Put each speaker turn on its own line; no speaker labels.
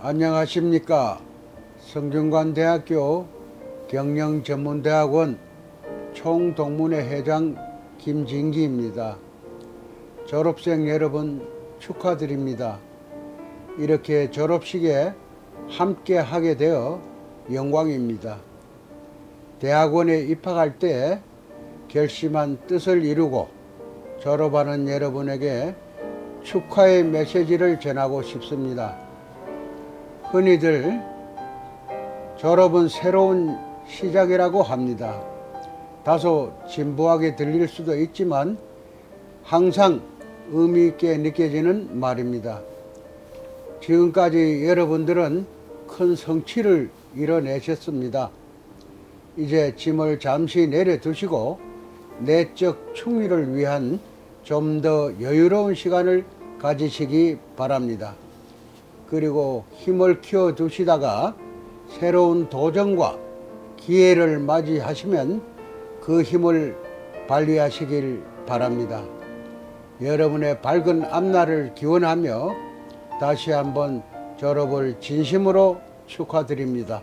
안녕하십니까. 성균관대학교 경영전문대학원 총동문회 회장 김진기입니다. 졸업생 여러분 축하드립니다. 이렇게 졸업식에 함께 하게 되어 영광입니다. 대학원에 입학할 때 결심한 뜻을 이루고 졸업하는 여러분에게 축하의 메시지를 전하고 싶습니다. 흔히들 졸업은 새로운 시작이라고 합니다. 다소 진부하게 들릴 수도 있지만 항상 의미 있게 느껴지는 말입니다. 지금까지 여러분들은 큰 성취를 이뤄내셨습니다. 이제 짐을 잠시 내려두시고 내적 충의를 위한 좀 더 여유로운 시간을 가지시기 바랍니다. 그리고 힘을 키워 두시다가 새로운 도전과 기회를 맞이하시면 그 힘을 발휘하시길 바랍니다. 여러분의 밝은 앞날을 기원하며 다시 한번 졸업을 진심으로 축하드립니다.